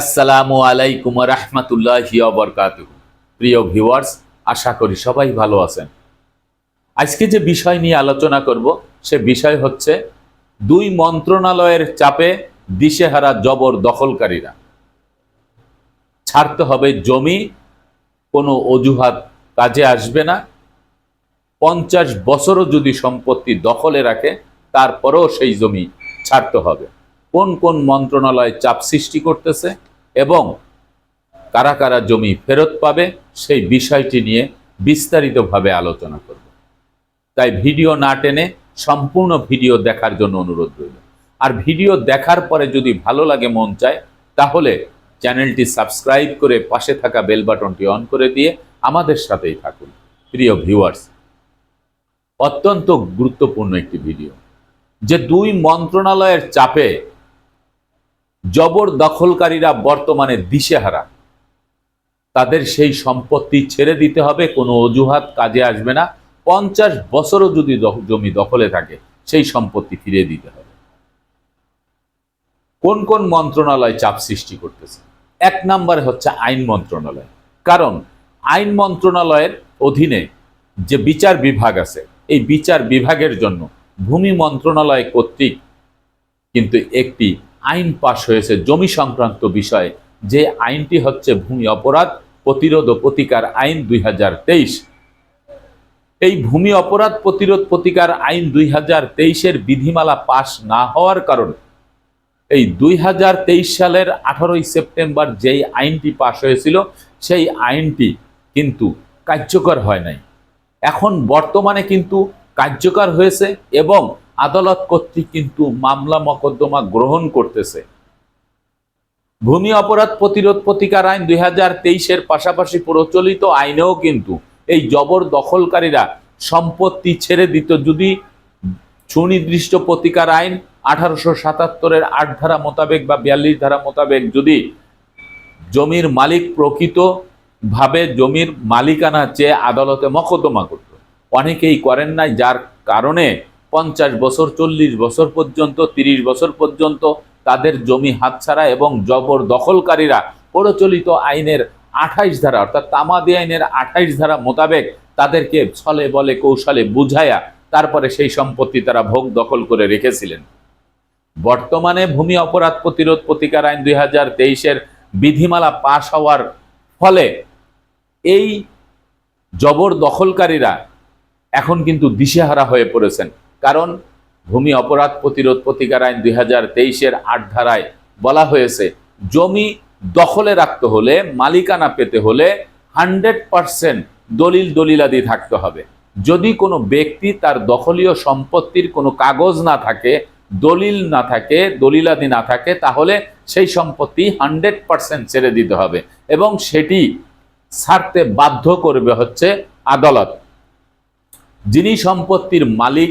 আসসালামু আলাইকুম রহমতুল্লাহ বরকাত প্রিয় ভিউয়ার্স, আশা করি সবাই ভালো আছেন। আজকে যে বিষয় নিয়ে আলোচনা করব, সে বিষয় হচ্ছে দুই মন্ত্রণালয়ের চাপে দিশেহারা জবর দখলকারীরা ছাড়তে হবে জমি, কোনো অজুহাত কাজে আসবে না। পঞ্চাশ বছরও যদি সম্পত্তি দখলে রাখে, তারপরেও সেই জমি ছাড়তে হবে। কোন কোন মন্ত্রণালয় চাপ সৃষ্টি করতেছে এবং কারা কারা জমি ফেরত পাবে সেই বিষয়টি নিয়ে বিস্তারিতভাবে আলোচনা করব। তাই ভিডিও না টেনে সম্পূর্ণ ভিডিও দেখার জন্য অনুরোধ রইল। আর ভিডিও দেখার পরে যদি ভালো লাগে, মন চায়, তাহলে চ্যানেলটি সাবস্ক্রাইব করে পাশে থাকা বেল বাটনটি অন করে দিয়ে আমাদের সাথেই থাকুন। প্রিয় ভিউয়ার্স, অত্যন্ত গুরুত্বপূর্ণ একটি ভিডিও। যে দুই মন্ত্রণালয়ের চাপে জবর দখলকারীরা বর্তমানে দিশেহারা। তাদের সেই সম্পত্তি ছেড়ে দিতে হবে, কোনো অজুহাত কাজে আসবে না। পঞ্চাশ বছরও যদি জমি দখলে থাকে, সেই সম্পত্তি ফিরিয়ে দিতে হবে। কোন কোন মন্ত্রণালয় চাপ সৃষ্টি করতেছে? এক নম্বরে হচ্ছে আইন মন্ত্রণালয়। কারণ আইন মন্ত্রণালয়ের অধীনে যে বিচার বিভাগ আছে, এই বিচার বিভাগের জন্য ভূমি মন্ত্রণালয় কর্তৃক কিন্তু একটি আইন পাশ হয়েছে জমি সংক্রান্ত বিষয়ে। যে আইনটি হচ্ছে ভূমি অপরাধ, প্রতিরোধ ও প্রতিকার আইন দুই হাজার তেইশ। এই ভূমি অপরাধ, প্রতিরোধ, প্রতিকার আইন দুই হাজার তেইশের বিধিমালা পাশ না হওয়ার কারণে, এই দুই হাজার তেইশ সালের আঠারোই সেপ্টেম্বর যেই আইনটি পাশ হয়েছিল, সেই আইনটি কিন্তু কার্যকর হয় নাই। এখন বর্তমানে কিন্তু কার্যকর হয়েছে এবং আদালত কর্তৃক কিন্তু মামলা মকদ্দমা গ্রহণ করতেছে। ভূমি অপরাধ প্রতিরোধ প্রতিকার আইন দুই হাজার তেইশের পাশাপাশি প্রচলিত আইনেও কিন্তু এই জবর দখলকারীরা সম্পত্তি ছেড়ে দিত। যদি সুনির্দিষ্ট প্রতিকার আইন আঠারোশো সাতাত্তরের আট ধারা মোতাবেক বা বিয়াল্লিশ ধারা মোতাবেক যদি জমির মালিক প্রকৃত ভাবে জমির মালিকানা চেয়ে আদালতে মকদ্দমা করত। অনেকেই করেন নাই, যার কারণে পঞ্চাশ বছর, চল্লিশ বছর পর্যন্ত, তিরিশ বছর পর্যন্ত তাদের জমি হাতছাড়া এবং জবর দখলকারীরা প্রচলিত আইনের আঠাইশ ধারা, অর্থাৎ তামাদি আইনের আঠাইশ ধারা মোতাবেক তাদেরকে ছলে বলে কৌশলে বুঝায়া তারপরে সেই সম্পত্তি তারা ভোগ দখল করে রেখেছিলেন। বর্তমানে ভূমি অপরাধ প্রতিরোধ প্রতিকার আইন দুই হাজার তেইশের বিধিমালা পাশ হওয়ার ফলে এই জবর দখলকারীরা এখন কিন্তু দিশেহারা হয়ে পড়েছেন। কারণ ভূমি অপরাধ প্রতিরোধ প্রতিকার আইন দুই হাজার তেইশের আট ধারায় বলা হয়েছে, জমি দখলে রাখতে হলে, মালিকানা পেতে হলে হান্ড্রেড পার্সেন্ট দলিল দলিলাদি থাকতে হবে। যদি কোনো ব্যক্তি তার দখলীয় সম্পত্তির কোনো কাগজ না থাকে, দলিল না থাকে, দলিলাদি না থাকে, তাহলে সেই সম্পত্তি হান্ড্রেড পার্সেন্ট ছেড়ে দিতে হবে এবং সেটি ছাড়তে বাধ্য করবে হচ্ছে আদালত। যিনি সম্পত্তির মালিক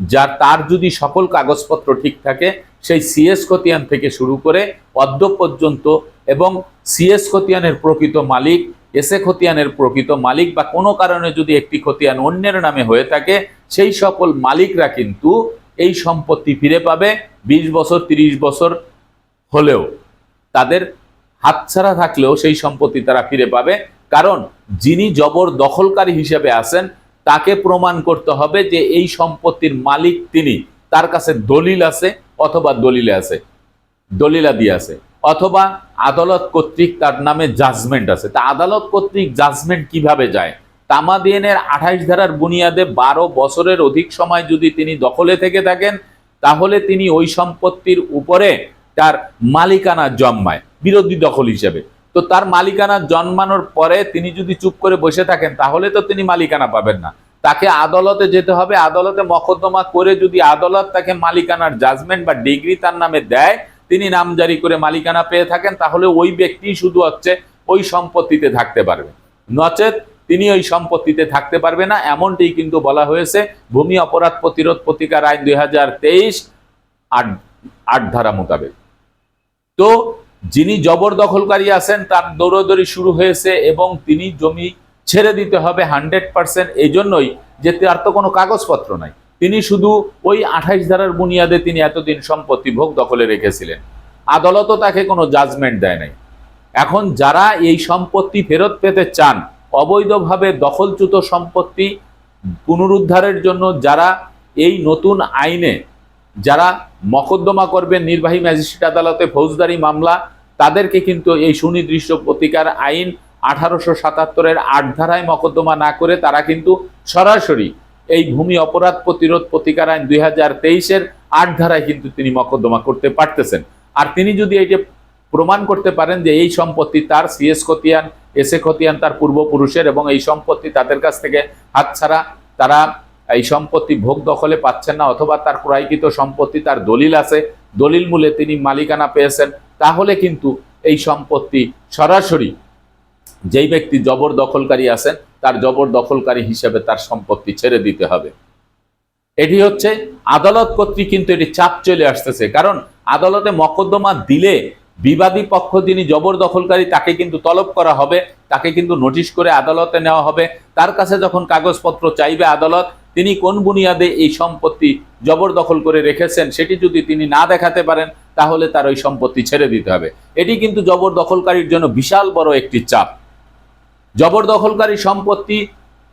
যার তার যদি সকল কাগজপত্র ঠিক থাকে, সেই সিএস খতিয়ান থেকে শুরু করে অদ্য পর্যন্ত এবং সিএস খতিয়ানের প্রকৃত মালিক এসএ খতিয়ানের প্রকৃত মালিক বা কোনো কারণে যদি একটি খতিয়ান অন্যের নামে হয়ে থাকে, সেই সকল মালিকরা কিন্তু এই সম্পত্তি ফিরে পাবে ২০ বছর ৩০ বছর হলেও। তাদের হাতছাড়া থাকলেও সেই সম্পত্তি তারা ফিরে পাবে। কারণ যিনি জবর দখলকারী হিসেবে আছেন তাকে প্রমাণ করতে হবে যে এই সম্পত্তির মালিক তিনি। তার কাছে দলিল আছে অথবা দলিলে আছে, দলিলাদি আছে, অথবা আদালত কর্তৃক তার নামে জাজমেন্ট আছে। তা আদালত কর্তৃক জাজমেন্ট কীভাবে যায়? তামাদিয়েনের আঠাইশ ধারার বুনিয়াদে বারো বছরের অধিক সময় যদি তিনি দখলে থেকে থাকেন, তাহলে তিনি ওই সম্পত্তির উপরে তার মালিকানা জন্মায়, বিরোধী দখল হিসেবে। তো তার মালিকানা জন্মানোর পরে তিনি যদি চুপ করে বসে থাকেন, তাহলে তো তিনি মালিকানা পাবেন না। তাকে আদালতে যেতে হবে, আদালতে মকদ্দমা করে যদি আদালত তাকে মালিকানার জাজমেন্ট বা ডিগ্রি তার নামে দেয়, তিনি নাম জারি করে মালিকানা পেয়ে থাকেন, তাহলে ওই ব্যক্তি শুধু হচ্ছে ওই সম্পত্তিতে থাকতে পারবে। নচেত তিনি ওই সম্পত্তিতে থাকতে পারবে না, এমনটি কিন্তু বলা হয়েছে ভূমি অপরাধ প্রতিরোধ প্রতিকার আইন দুই হাজার তেইশ আট আট ধারা মোতাবেক। তো যিনি জবরদখলকারী আছেন, তার দৌড়দৌড়ি শুরু হয়েছে এবং তিনি জমি ছেড়ে দিতে হবে হান্ড্রেড পার্সেন্ট। এই জন্যই যে তার তো কোনো কাগজপত্র নাই। তিনি শুধু ওই আঠাইশ ধারার বুনিয়াদে তিনি এতদিন সম্পত্তি ভোগ দখলে রেখেছিলেন। আদালতও তাকে কোনো জাজমেন্ট দেয় নাই। এখন যারা এই সম্পত্তি ফেরত পেতে চান, অবৈধভাবে দখলচ্যুত সম্পত্তি পুনরুদ্ধারের জন্য যারা এই নতুন আইনে যারা মকদ্দমা করবেন নির্বাহী ম্যাজিস্ট্রেট আদালতে ফৌজদারি মামলা, তাদেরকে কিন্তু এই সুনির্দিষ্ট প্রতিকার আইন আঠারোশো সাতাত্তরের আট ধারায় মকদ্দমা না করে তারা কিন্তু সরাসরি এই ভূমি অপরাধ প্রতিরোধ প্রতিকার আইন দুই হাজার তেইশের আট ধারায় কিন্তু তিনি মকদ্দমা করতে পারতেছেন। আর তিনি যদি এইটা প্রমাণ করতে পারেন যে এই সম্পত্তি তার সিএস খতিয়ান, এস এ খতিয়ান তার পূর্বপুরুষের এবং এই সম্পত্তি তাদের কাছ থেকে হাতছাড়া, তারা এই সম্পত্তি ভোগ দখলে পাচ্ছেন না অথবা তার ক্রয়কৃত সম্পত্তি, তার দলিল আছে, দলিল মূলে তিনি মালিকানা পেয়েছেন, তাহলে কিন্তু এই সম্পত্তি সরাসরি যেই ব্যক্তি জবরদখলকারী আছেন, তার জবরদখলকারী হিসেবে তার সম্পত্তি ছেড়ে দিতে হবে। এটি হচ্ছে আদালত কর্তৃক কিন্তু এটি চাপ চলে আসতেছে, কারণ আদালতে মকদ্দমা দিলে বিবাদী পক্ষ যিনি জবরদখলকারী, তাকে কিন্তু তলব করা হবে, তাকে কিন্তু নোটিশ করে আদালতে নেওয়া হবে। তার কাছে যখন কাগজপত্র চাইবে আদালত তিনি কোন বুনিয়াদে এই সম্পত্তি জবরদখল করে রেখেছেন সেটি যদি তিনি না দেখাতে পারেন, তাহলে তার ওই সম্পত্তি ছেড়ে দিতে হবে। এটি কিন্তু জবরদখলকারীর জন্য বিশাল বড় একটি চাপ। জবরদখলকারী সম্পত্তি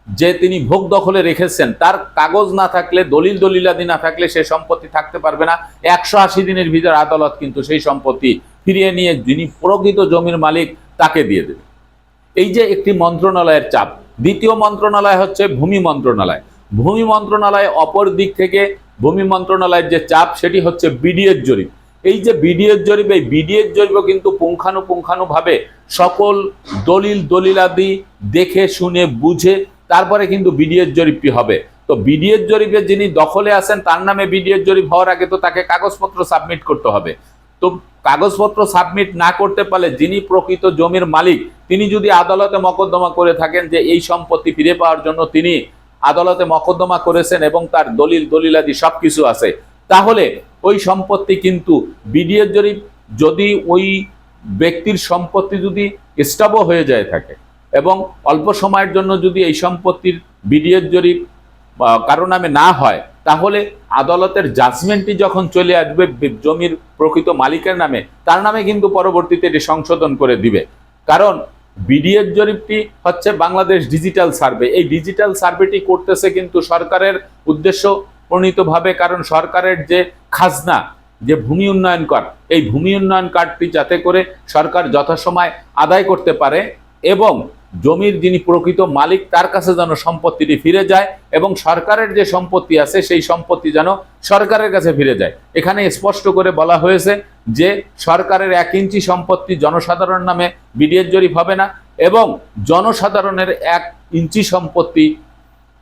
যে তিনি ভোগ দখলে রেখেছেন, তার কাগজ না থাকলে, দলিল দলিলাদি না থাকলে সে সম্পত্তি থাকতে পারবে না। একশো আশি দিনের ভিতর আদালত কিন্তু সেই সম্পত্তি ফিরিয়ে নিয়ে যিনি প্রকৃত জমির মালিক, তাকে দিয়ে দেবে। এই যে একটি মন্ত্রণালয়ের চাপ। দ্বিতীয় মন্ত্রণালয় হচ্ছে ভূমি মন্ত্রণালয়। ভূমি মন্ত্রণালয় অপর দিক থেকে ভূমি মন্ত্রণালয়ের যে চাপ, সেটি হচ্ছে বিডিএর জরিপ। এই যে বিডিএর জরিপ, এই বিডিএর জরিপও কিন্তু পুঙ্খানুপুঙ্খানুভাবে সকল দলিল দলিলাদি দেখে, শুনে, বুঝে তারপরে কিন্তু বিডিএর জরিপটি হবে। তো বিডিএর জরিপে যিনি দখলে আছেন, তার নামে বিডিএর জরিপ হওয়ার আগে তো তাকে কাগজপত্র সাবমিট করতে হবে। তো কাগজপত্র সাবমিট না করতে পারলে যিনি প্রকৃত জমির মালিক, তিনি যদি আদালতে মকদ্দমা করে থাকেন যে এই সম্পত্তি ফিরে পাওয়ার জন্য তিনি আদালতে মকদ্দমা করেছেন এবং তার দলিল, দলিলাদি সবকিছু আছে। তাহলে ওই সম্পত্তি কিন্তু বিডিএর জরিপ, যদি ওই ব্যক্তির সম্পত্তি যদি স্টাবও হয়ে যায় থাকে এবং অল্প সময়ের জন্য যদি এই সম্পত্তির বিডিএর জরিপ কারও নামে না হয়, তাহলে আদালতের জাজমেন্টটি যখন চলে আসবে জমির প্রকৃত মালিকের নামে, তার নামে কিন্তু পরবর্তীতে এটি সংশোধন করে দিবে। কারণ বিডিএর জরিপটি হচ্ছে বাংলাদেশ ডিজিটাল সার্ভে। এই ডিজিটাল সার্ভেটি করতেছে কিন্তু সরকারের উদ্দেশ্য প্রণীতভাবে, কারণ সরকারের যে খাজনা, যে ভূমি উন্নয়ন কর, এই ভূমি উন্নয়ন কার্ডটি যাতে করে সরকার যথাসময় আদায় করতে পারে এবং জমির যিনি প্রকৃত মালিক, তার কাছে যেন সম্পত্তিটি ফিরে যায় এবং সরকারের যে সম্পত্তি আছে, সেই সম্পত্তি যেন সরকারের কাছে ফিরে যায়। এখানে স্পষ্ট করে বলা হয়েছে যে সরকারের এক ইঞ্চি সম্পত্তি জনসাধারণ নামে বিডিএর জরিপ হবে না এবং জনসাধারণের এক ইঞ্চি সম্পত্তি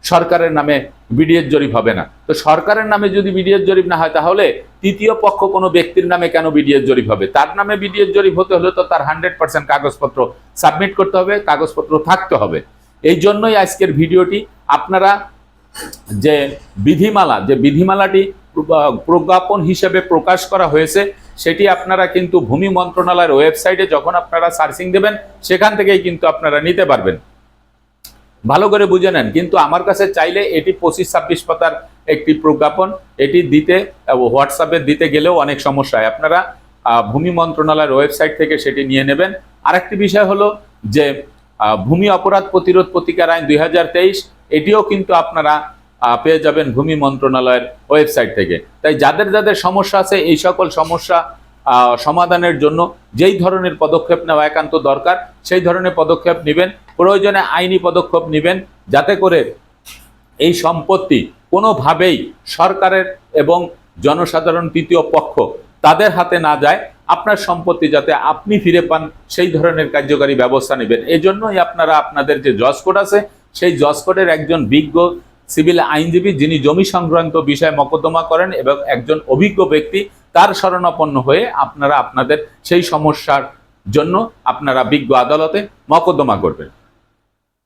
সরকারের নামে বিডিএর জরিপ হবে না। তো সরকারের নামে যদি বিডিএর জরিপ না হয়, তাহলে তৃতীয় পক্ষ কোনো ব্যক্তির নামে কেন বিডিএর জরিপ হবে? তার নামে বিডিএর জরিপ হতে হলে তো তার হান্ড্রেড পার্সেন্ট কাগজপত্র সাবমিট করতে হবে, কাগজপত্র থাকতে হবে। এই জন্যই আজকের ভিডিওটি আপনারা যে বিধিমালা, যে বিধিমালাটি প্রজ্ঞাপন হিসেবে প্রকাশ করা হয়েছে, সেটি আপনারা কিন্তু ভূমি মন্ত্রণালয়ের ওয়েবসাইটে যখন আপনারা সার্চিং দেবেন, সেখান থেকেই কিন্তু আপনারা নিতে পারবেন। ভালো করে বুঝে নেন। কিন্তু আমার কাছে চাইলে এটি পঁচিশ, ছাব্বিশ পাতার একটি প্রজ্ঞাপন, এটি দিতে হোয়াটসঅ্যাপে দিতে গেলেও অনেক সমস্যা হয়। আপনারা ভূমি মন্ত্রণালয়ের ওয়েবসাইট থেকে সেটি নিয়ে নেবেন। আরেকটি বিষয় হলো যে ভূমি অপরাধ প্রতিরোধ প্রতিকার আইন দুই হাজার তেইশ, এটিও কিন্তু আপনারা পেয়ে যাবেন ভূমি মন্ত্রণালয়ের ওয়েবসাইট থেকে। তাই যাদের যাদের সমস্যা আছে, এই সকল সমস্যা সমাধানের জন্য যেই ধরনের পদক্ষেপ নেওয়া একান্ত দরকার, সেই ধরনের পদক্ষেপ নেবেন, প্রয়োজনে আইনি পদক্ষেপ নেবেন, যাতে করে এই সম্পত্তি কোনোভাবেই সরকারের এবং জনসাধারণ তৃতীয় পক্ষ তাদের হাতে না যায়, আপনার সম্পত্তি যাতে আপনি ফিরে পান, সেই ধরনের কার্যকারী ব্যবস্থা নেবেন। এজন্যই আপনারা আপনাদের যে জজ আছে, সেই জজ একজন বিজ্ঞ সিভিল আইনজীবী যিনি জমি সংক্রান্ত বিষয়ে মকদ্দমা করেন এবং একজন অভিজ্ঞ ব্যক্তি তার শরণাপন্ন হয়ে আপনারা আপনাদের সেই সমস্যার জন্য আপনারা বিজ্ঞ আদালতে মকদ্দমা করবেন।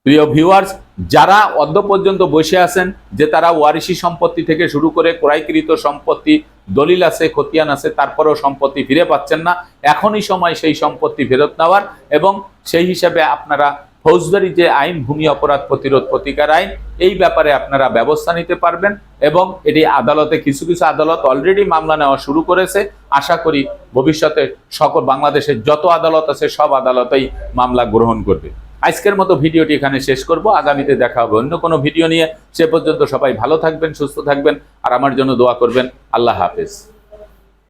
প্রিয় ভিউয়ার্স যারা অদ্য পর্যন্ত বসে আছেন, যে তারা ওয়ারিশি সম্পত্তি থেকে শুরু করে ক্রয়কৃত সম্পত্তি, দলিল আছে, খতিয়ান আছে, তারপরেও সম্পত্তি ফিরে পাচ্ছেন না, এখনই সময় সেই সম্পত্তি ফেরত নেওয়ার এবং সেই হিসাবে আপনারা ফৌজদারি যে আইন, ভূমি অপরাধ প্রতিরোধ প্রতিকার আইন, এই ব্যাপারে আপনারা ব্যবস্থা নিতে পারবেন এবং এটি আদালতে কিছু কিছু আদালত অলরেডি মামলা নেওয়া শুরু করেছে। আশা করি ভবিষ্যতে সকল বাংলাদেশের যত আদালত আছে, সব আদালতেই মামলা গ্রহণ করবে। আজকের মতো ভিডিওটি এখানে শেষ করব। আগামীতে দেখা হবে অন্য কোনো ভিডিও নিয়ে। সে পর্যন্ত সবাই ভালো থাকবেন, সুস্থ থাকবেন, আর আমার জন্য দোয়া করবেন। আল্লাহ হাফেজ।